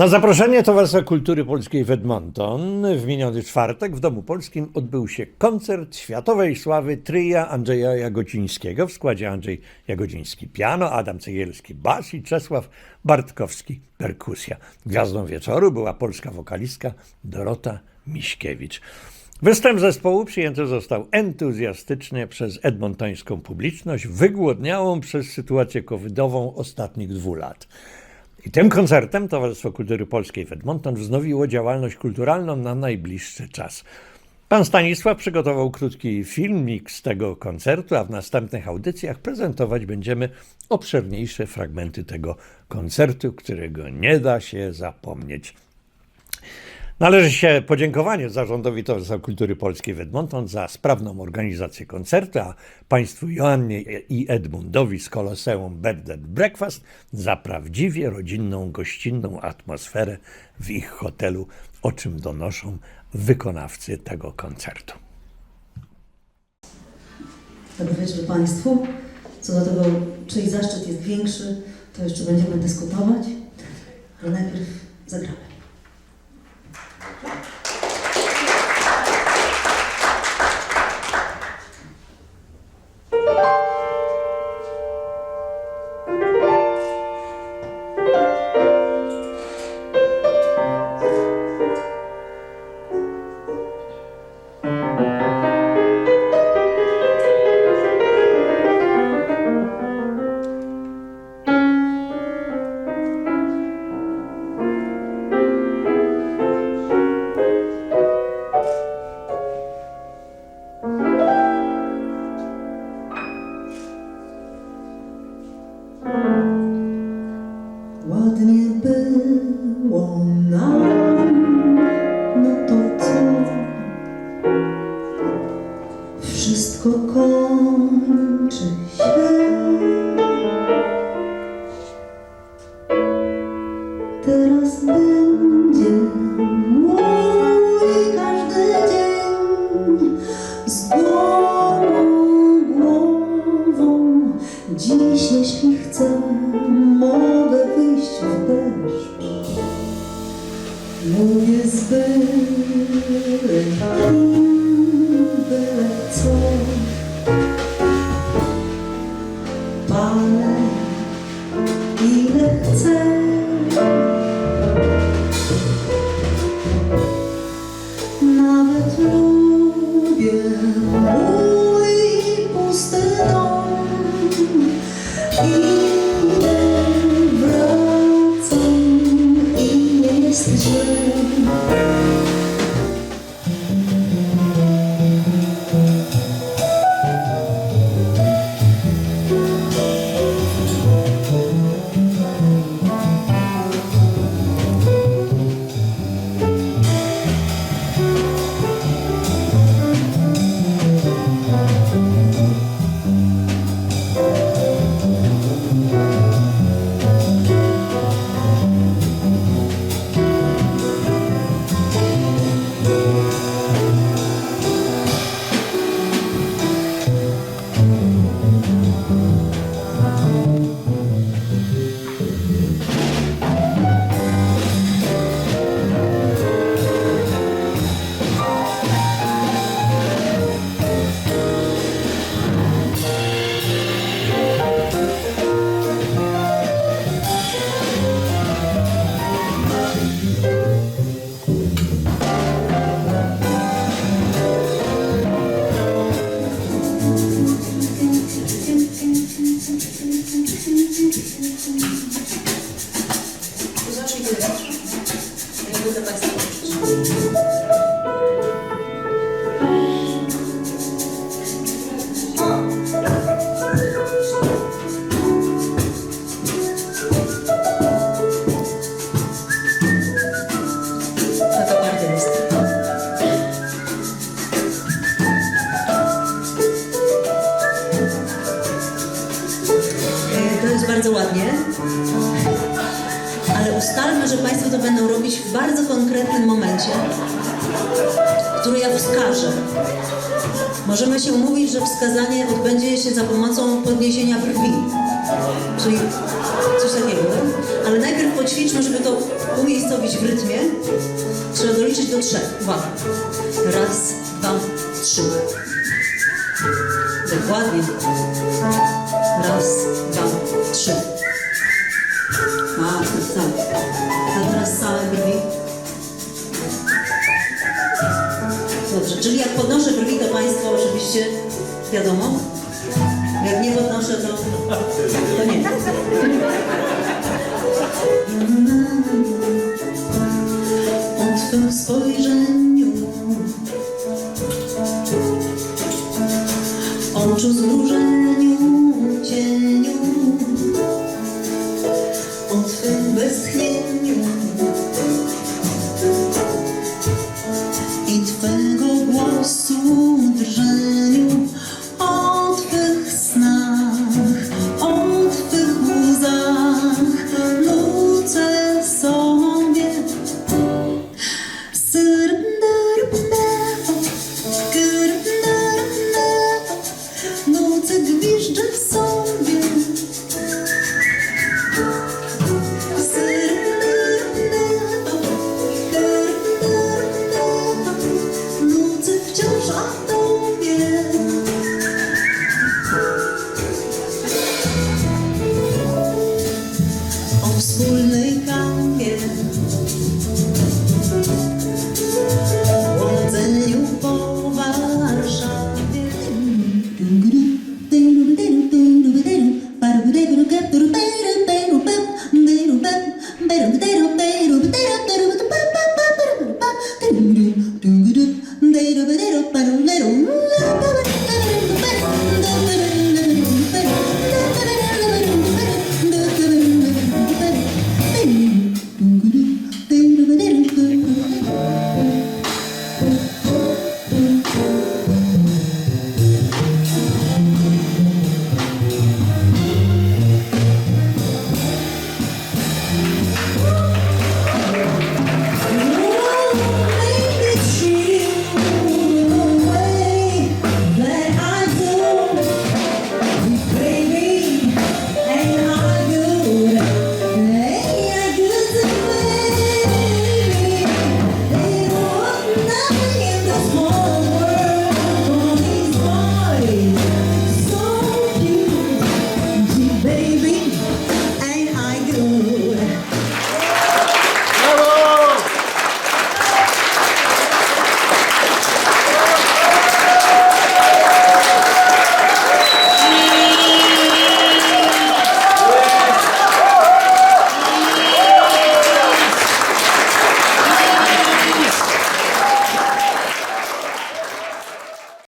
Na zaproszenie Towarzystwa Kultury Polskiej w Edmonton w miniony czwartek w Domu Polskim odbył się koncert światowej sławy tryja Andrzeja Jagodzińskiego w składzie Andrzej Jagodziński piano, Adam Cegielski bas i Czesław Bartkowski perkusja. Gwiazdą wieczoru była polska wokalistka Dorota Miśkiewicz. Występ zespołu przyjęty został entuzjastycznie przez edmontońską publiczność, wygłodniałą przez sytuację covidową ostatnich dwóch lat. I tym koncertem Towarzystwo Kultury Polskiej w Edmonton wznowiło działalność kulturalną na najbliższy czas. Pan Stanisław przygotował krótki filmik z tego koncertu, a w następnych audycjach prezentować będziemy obszerniejsze fragmenty tego koncertu, którego nie da się zapomnieć. Należy się podziękowanie Zarządowi Towarzystwa Kultury Polskiej w Edmonton za sprawną organizację koncertu, a Państwu Joannie i Edmundowi z Koloseum Bed Breakfast za prawdziwie rodzinną, gościnną atmosferę w ich hotelu, o czym donoszą wykonawcy tego koncertu. Dobry wieczór Państwu. Co do tego, czyj zaszczyt jest większy, to jeszcze będziemy dyskutować, ale najpierw zagramy. Jeśli chcę, mogę wyjść w deszcz. Mówię z byle kim, byle co. Palę ile chcę. W bardzo konkretnym momencie, który ja wskażę. Możemy się umówić, że wskazanie odbędzie się za pomocą podniesienia brwi. Czyli coś takiego, tak? Ale najpierw poćwiczmy, żeby to umiejscowić w rytmie. Trzeba doliczyć do trzech. Uwaga. Raz, dwa, trzy. Dokładnie. Raz, dwa, trzy. Tak, tak, tak. A teraz całe brwi. Dobrze, czyli jak podnoszę brwi, to Państwo oczywiście wiadomo. Jak nie podnoszę, to, to nie.